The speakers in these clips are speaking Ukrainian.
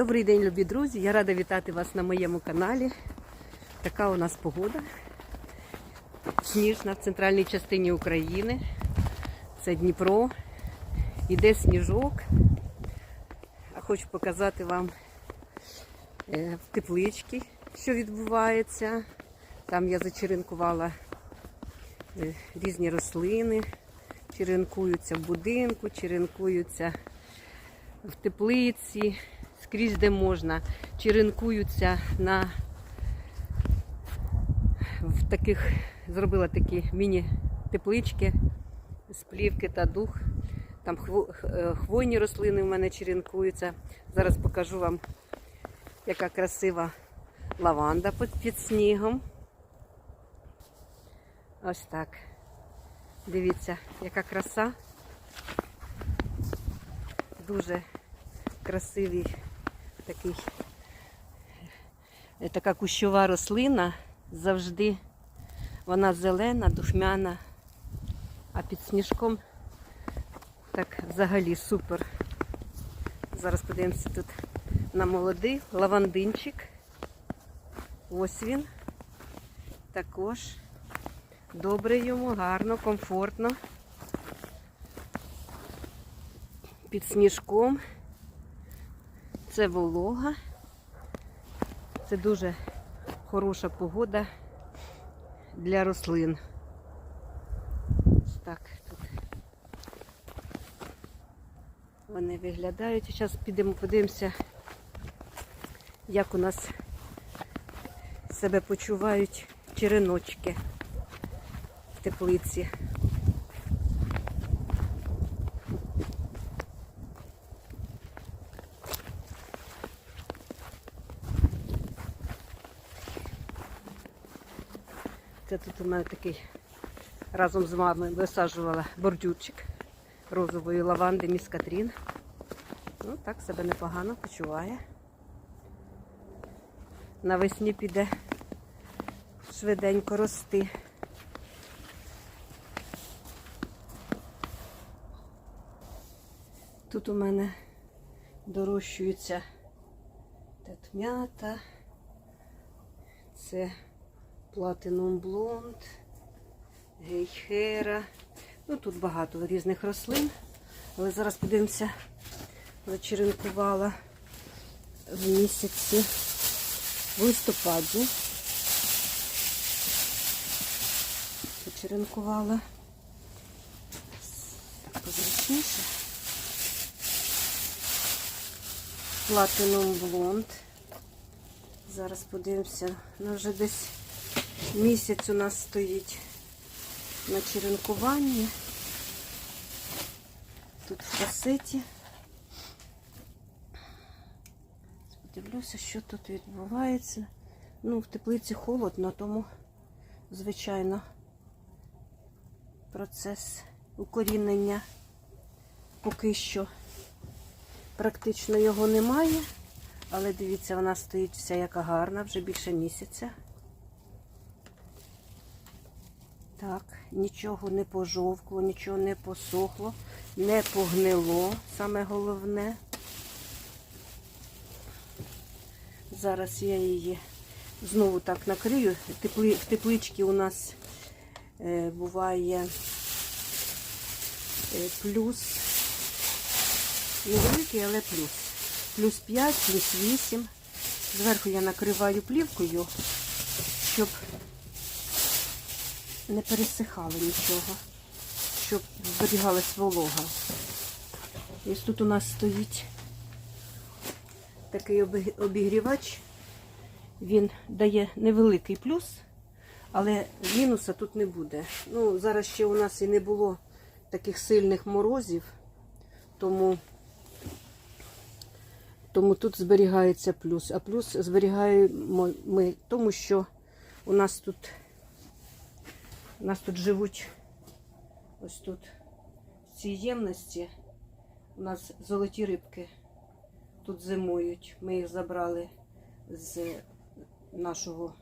Добрий день, любі друзі! Я рада вітати вас на моєму каналі. Така у нас погода. Сніжна в центральній частині України. Це Дніпро. Іде сніжок. А хочу показати вам е, в тепличці, що відбувається. Там я зачеренкувала е, різні рослини, черенкуються в будинку, черенкуються в теплиці, скрізь де можна, черенкуються на в таких, зробила такі міні-теплички з плівки та дух. Там е, хвойні рослини в мене черенкуються. Зараз покажу вам, яка красива лаванда під снігом. Ось так. Дивіться, яка краса. Дуже красивий такий, е, така кущова рослина. Завжди вона зелена, духмяна, а під сніжком так взагалі супер. Зараз подивимося тут на молодий лавандинчик. Ось він. Також добре йому, гарно, комфортно. Під сніжком. Це волога. Це дуже хороша погода для рослин. Так тут вони виглядають. Зараз підемо подивимося, як у нас себе почувають череночки в теплиці. Це тут у мене такий разом з вами висаджувала бордюрчик розової лаванди міс Катрін. Ну, так себе непогано почуває. Навесні піде швиденько рости. Тут у мене дорощується татмята. Це Platinum Blonde, гейхера. Ну, тут багато різних рослин. Але зараз подивимося, зачеренкувала в місяці в листопаді. Зачеренкувала. Позручніше. Platinum Blonde. Зараз подивимося. Ну, вже десь місяць у нас стоїть на черенкуванні. Тут в касеті. Подивлюся, що тут відбувається. Ну, в теплиці холодно, тому, звичайно, процес укорінення поки що практично його немає. Але дивіться, вона стоїть вся яка гарна, вже більше місяця. Так, нічого не пожовкло, нічого не посохло, не погнило, саме головне. Зараз я її знову так накрию. В тепличці у нас е, буває е, плюс, невеликий, але плюс. Плюс 5, плюс 8. Зверху я накриваю плівкою, щоб не пересихало нічого, щоб зберігалась волога. І ось тут у нас стоїть такий обігрівач. Він дає невеликий плюс, але мінуса тут не буде. Ну, зараз ще у нас і не було таких сильних морозів, тому, тому тут зберігається плюс. А плюс зберігаємо ми тому, що у нас тут у нас тут живуть ось тут в цій ємності. У нас золоті рибки тут зимують. Ми їх забрали з нашого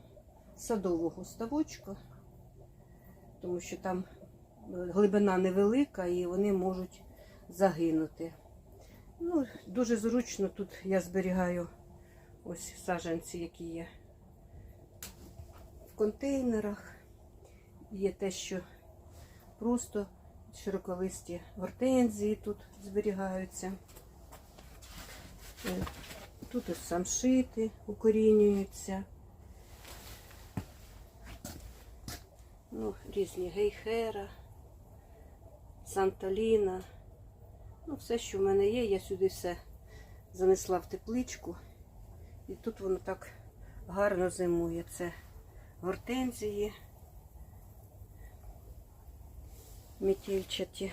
садового ставочка, тому що там е, глибина невелика і вони можуть загинути. Ну, дуже зручно тут я зберігаю Ось саджанці, які є в контейнерах. Є те, що просто широколисті гортензії тут зберігаються. Е, Тут ось самшити укорінюються. Ну, різні гейхера, Санталіна. Ну, все, що в мене є, я сюди все занесла в тепличку. І тут воно так гарно зимує. Це гортензії, метільчаті.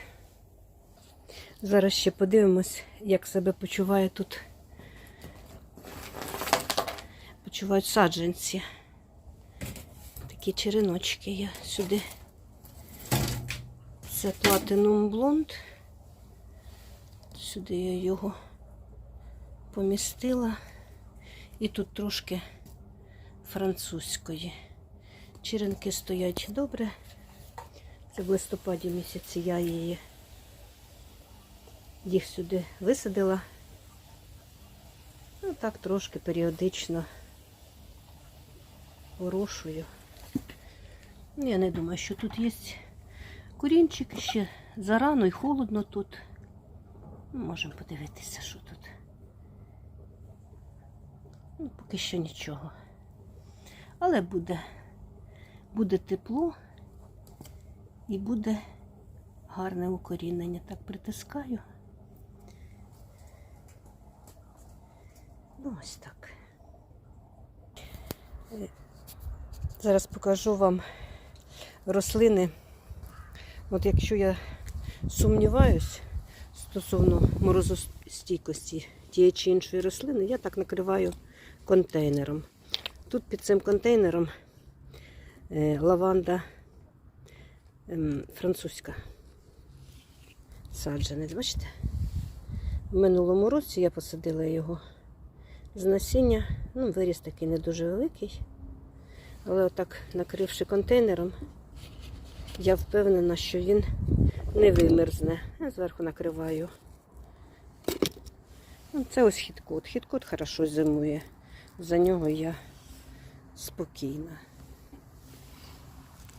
Зараз ще подивимось, як себе почуває тут. Почувають саджанці. Такі череночки я сюди. Це Platinum Blonde. Сюди я його помістила. І тут трошки французької. Черенки стоять добре. Це в листопаді місяці я її їх сюди висадила. Ну так трошки періодично порошую. Ну, Я не думаю, що тут є корінчик ще зарано і холодно тут. Ну, Можемо подивитися, що тут. Ну, поки що нічого. Але буде, буде тепло і буде гарне укорінення. Так притискаю. Ну, ось так. Е, Зараз покажу вам рослини. От якщо я сумніваюсь стосовно морозостійкості тієї чи іншої рослини, я так накриваю контейнером. Тут під цим контейнером е, лаванда французька. Саджанець, бачите? В минулому році я посадила його з насіння. Ну, виріс такий не дуже великий. Але отак, накривши контейнером, я впевнена, що він не вимерзне. Я зверху накриваю. Ну, Це ось хіткот. Хіткот хорошо зимує. За нього я спокійна.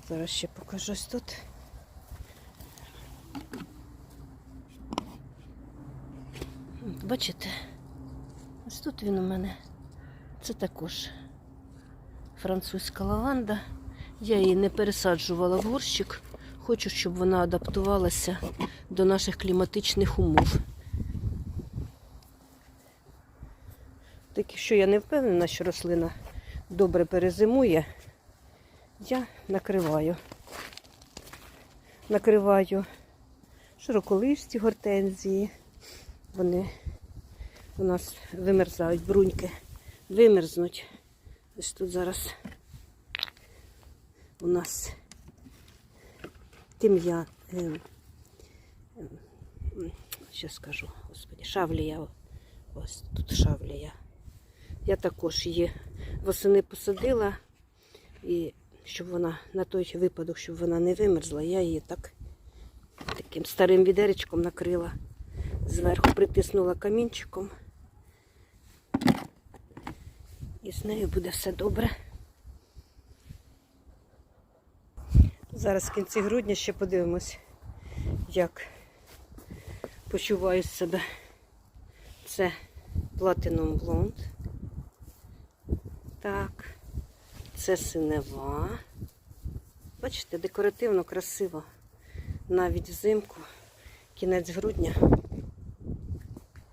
Зараз ще покажу ось тут. Бачите? Ось тут він у мене. Це також французька лаванда. Я її не пересаджувала в горщик. Хочу, щоб вона адаптувалася до наших кліматичних умов. Так що я не впевнена, що рослина добре перезимує, я накриваю. Накриваю широколисті гортензії. Вони у нас вимерзають, бруньки вимерзнуть. Ось тут зараз у нас тим'я. Е, що скажу, господи, шавлія. Ось тут шавлія. Я також її восени посадила, і щоб вона на той випадок, щоб вона не вимерзла, я її так таким старим відеречком накрила. Зверху притиснула камінчиком. І з нею буде все добре. Зараз в кінці грудня ще подивимось, як почуваю себе. Це Platinum Blonde. Так, це синева. Бачите, декоративно, красиво. Навіть взимку, кінець грудня.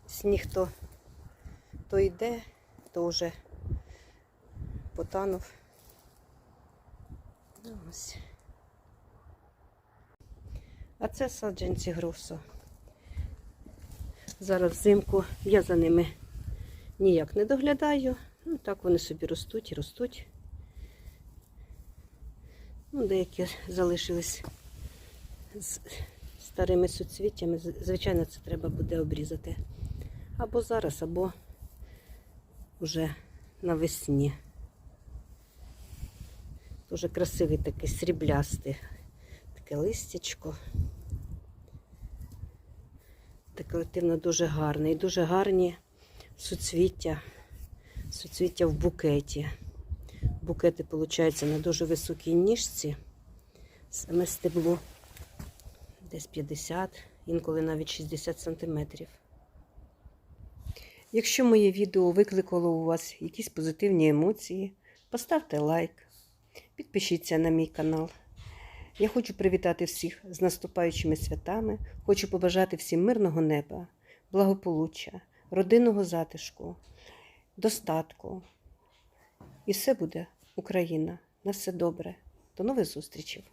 Сніг то, то йде, то вже потанув. Ну, Ось. А це саджанці грусу. Зараз взимку я за ними ніяк не доглядаю. Ну, так вони собі ростуть і ростуть. Ну, деякі залишились з старими суцвіттями. Звичайно, це треба буде обрізати. Або зараз, або вже навесні. Дуже красивий такий сріблястий. Таке листячко. Декоративно дуже гарний. Дуже гарні суцвіття Суцвіття в букеті. Букети, виходить, на дуже високій ніжці. Саме стебло десь 50, інколи навіть 60 сантиметрів. Якщо моє відео викликало у вас якісь позитивні емоції, поставте лайк, підпишіться на мій канал. Я хочу привітати всіх з наступаючими святами, хочу побажати всім мирного неба, благополуччя, родинного затишку, достатку. І все буде Україна. На все добре. До нових зустрічей!